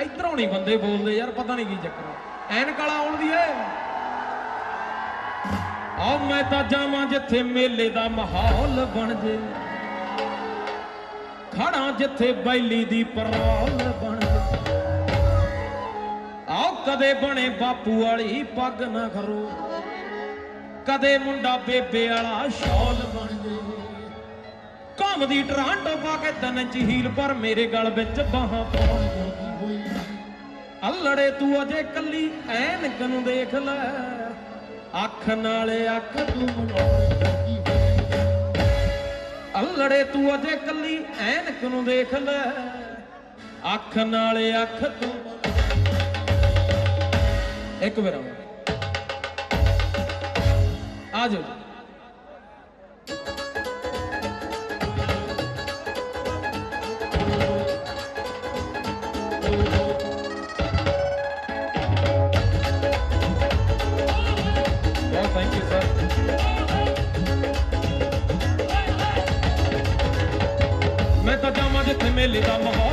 ਇਧਰੋਂ ਨਹੀਂ ਬੰਦੇ ਬੋਲਦੇ ਯਾਰ, ਪਤਾ ਨਹੀਂ ਕੀ ਚੱਕਰ ਐਨਕ ਵਾਲਾ ਆਉਣ ਏ। ਆ ਮੈਂ ਤਾਂ ਜਾਵਾਂ ਜਿੱਥੇ ਮੇਲੇ ਦਾ ਮਾਹੌਲ ਬਣ ਜੇ। ਖੜਾ ਜਿੱਥੇ ਬੈਲੀ ਦੀ ਪਰੌਲ ਬਣ ਜੇ। ਆਓ ਕਦੇ ਬਣੇ ਬਾਪੂ ਵਾਲੀ ਪੱਗ ਨਾ ਕਰੋ ਕਦੇ ਮੁੰਡਾ ਬੇਬੇ ਵਾਲਾ ਸ਼ੌਲ ਬਣ ਜੇ। ਘੁੰਮਦੀ ਟਰਾਂਟੋ ਪਾ ਕੇ ਤਨ ਚ ਹੀਲ ਪਰ ਮੇਰੇ ਗਲ ਵਿੱਚ ਬਾਹਾਂ ਪਾਉਣ ਅਲੜੇ ਤੂੰ ਅਜੇ ਕੱਲੀ ਐਨਕ ਨੂੰ ਦੇਖ ਲੈ। ਅੱਖ ਨਾਲੇ ਅੱਖ ਤੂੰ ਮਿਲਾਉਣ ਜੋਗੀ ਅਲੜੇ ਤੂੰ ਅਜੇ ਕੱਲੀ ਐਨਕ ਨੂੰ ਦੇਖ ਲੈ। ਅੱਖ ਨਾਲੇ ਅੱਖ ਤੂੰ ਇੱਕ ਵਾਰ ਆ ਜਾਓ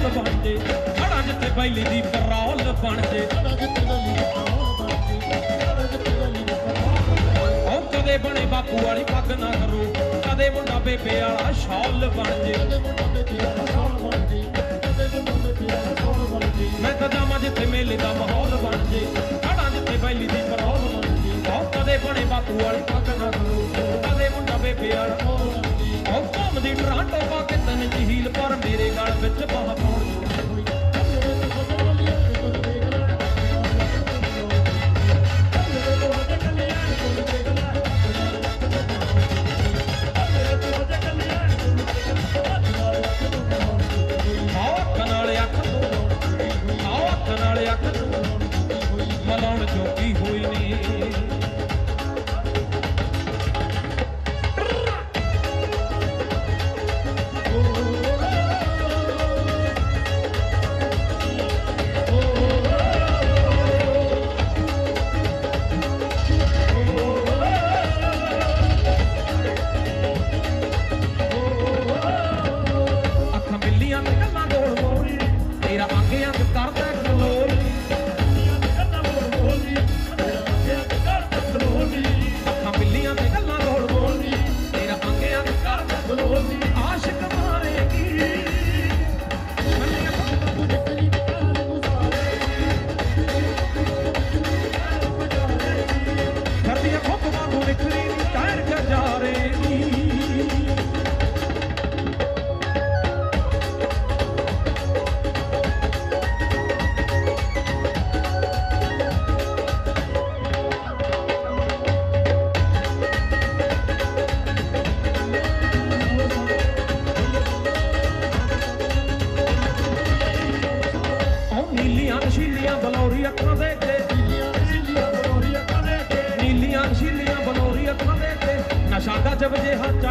ਦਾ ਬਣ ਜੇ। ਖੜਾ ਜਿੱਥੇ ਬੈਲੀ ਦੀ ਪਰੌਲ ਬਣ ਜੇ। ਉਹ ਕਦੇ ਬਣੇ ਬਾਪੂ ਵਾਲੀ ਪੱਗ ਨਾ ਕਰੋ। ਕਦੇ ਮੁੰਡਾ ਬੇਬੇ ਵਾਲਾ ਸ਼ੌਲ ਬਣ ਜੇ। ਮੈਂ ਤਾਂ ਜਾਵਾਂ ਜਿੱਥੇ ਮੇਲੇ ਦਾ ਮਾਹੌਲ ਬਣ ਜੇ। ਖੜਾ ਜਿੱਥੇ ਬੈਲੀ ਦੀ ਪਰੌਲ ਬਣ ਜੇ। ਉਹ ਕਦੇ ਬਣੇ ਬਾਪੂ ਵਾਲੀ ਪੱਗ ਨਾ ਕਰੋ। ਕਦੇ ਮੁੰਡਾ ਬੇਬੇ ਵਾਲਾ ਉਹ ਘੁੰਮਦੀ ਟਰਾਂਟੋ ਪਾ ਕੇ ਤਨ ਚ ਪਰ ਮੇਰੇ ਗਲ ਵਿੱਚ ਬਾਹ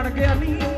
para que a mí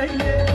Lên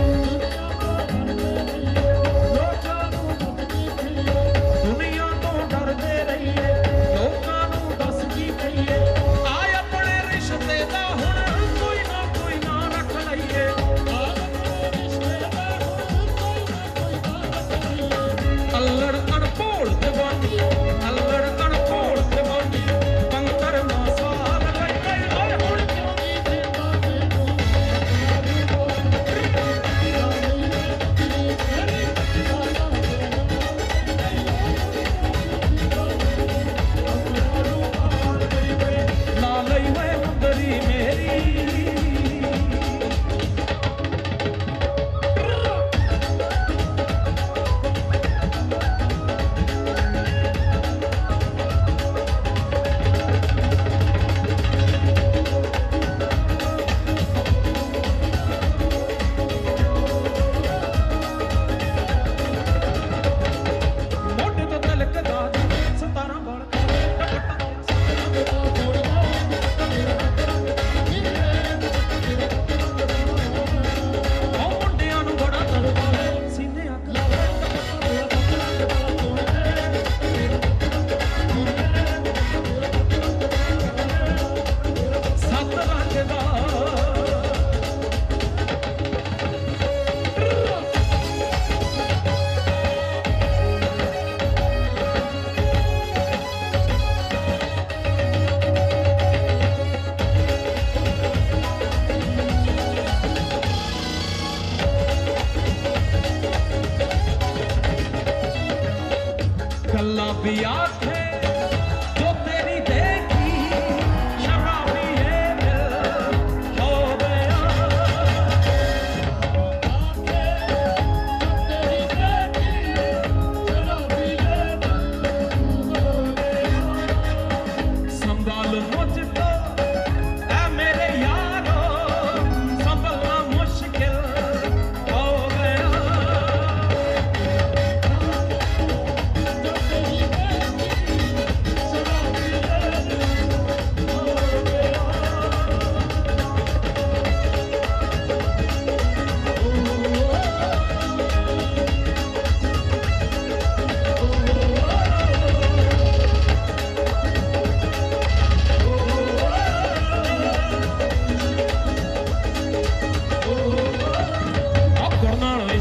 कल्ला भी आखे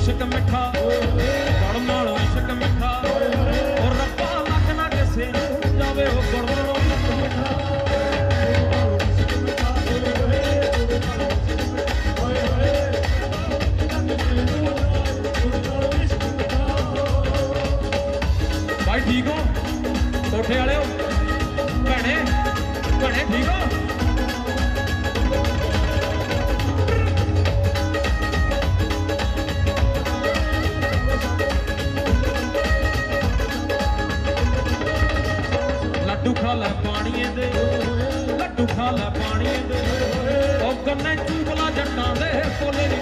ਇਸ਼ਕ ਮਿੱਠਾ, ਗੁੜ ਨਾਲ ਇਸ਼ਕ ਮਿੱਠਾ। ਉਹ ਰੱਬਾ ਲੱਗ ਨਾ ਕਿਸੇ ਜਾਵੇ, ਉਹ ਗੁੜ ਨਾਲੋਂ ਇਸ਼ਕ ਮਿੱਠਾ। ਭਾਈ ਠੀਕ ਹੋ? ਕੋਠੇ ਵਾਲਿਓ, ਭੈਣੇ ਭੈਣੇ ਠੀਕ ਹੋ? ਖਾ ਲੈ ਪਾਣੀਏ ਦੇ ਲੱਡੂ ਖਾ ਲੈ ਪਾਣੀਏ ਦੇ। ਉਹ ਗੰਨੇ ਚੂਬਲਾ ਜੱਟਾਂ ਦੇ, ਕੋਲੇ ਨਹੀਂ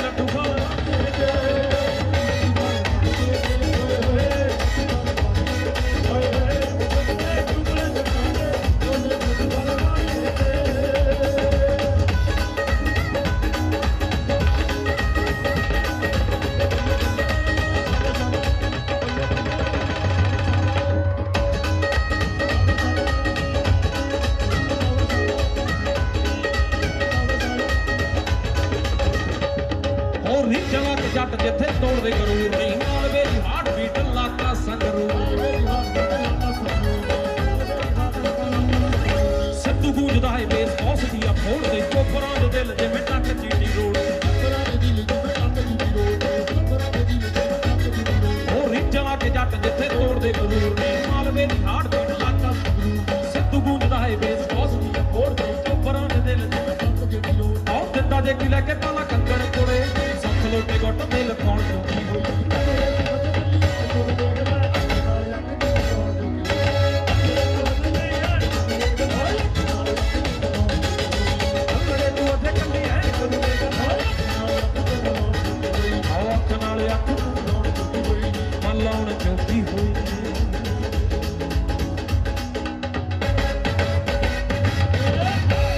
ਉਹ ਰੀਝਾਂ ਕੇ ਜੱਟ ਜਿੱਥੇ ਤੋੜਦੇ ਗਰੂਰ ਨਹੀਂ। ਮਾਲਵੇ ਦੀ ਹਾਰਟ ਬੀਟ ਲਾਕਾ ਸੰਗਰੂ ਸਿੱਧੂ ਗੂੰਜਦਾ ਹੈ ਬੇਸ ਬੌਸ ਦੀ ਆ ਫੋੜ ਦੇ ਚੋਪਰਾਂ ਦੇ ਦਿਲ ਜਿਵੇਂ ਟੱਕ ਚੀਟੀ ਰੋਡ। ਉਹ ਰੀਝਾਂ ਕੇ ਜੱਟ ਜਿੱਥੇ ਤੋੜਦੇ ਗਰੂਰ